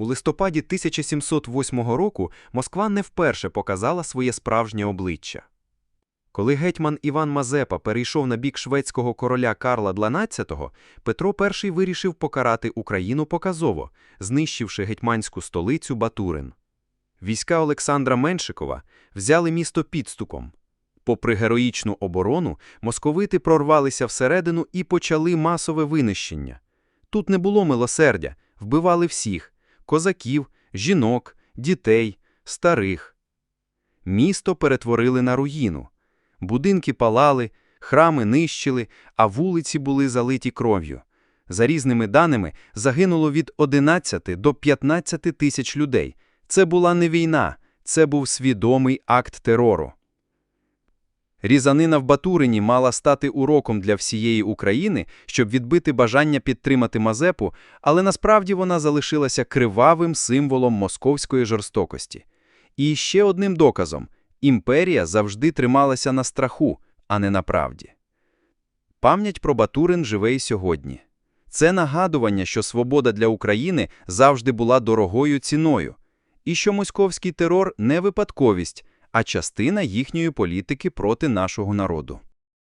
У листопаді 1708 року Москва не вперше показала своє справжнє обличчя. Коли гетьман Іван Мазепа перейшов на бік шведського короля Карла XII, Петро І вирішив покарати Україну показово, знищивши гетьманську столицю Батурин. Війська Олександра Меншикова взяли місто підступом. Попри героїчну оборону, московити прорвалися всередину і почали масове винищення. Тут не було милосердя, вбивали всіх – козаків, жінок, дітей, старих. Місто перетворили на руїну. Будинки палали, храми нищили, а вулиці були залиті кров'ю. За різними даними, загинуло від 11 до 15 тисяч людей. Це була не війна, це був свідомий акт терору. Різанина в Батурині мала стати уроком для всієї України, щоб відбити бажання підтримати Мазепу, але насправді вона залишилася кривавим символом московської жорстокості. І ще одним доказом – імперія завжди трималася на страху, а не на правді. Пам'ять про Батурин живе й сьогодні. Це нагадування, що свобода для України завжди була дорогою ціною, і що московський терор не випадковість, а частина їхньої політики проти нашого народу.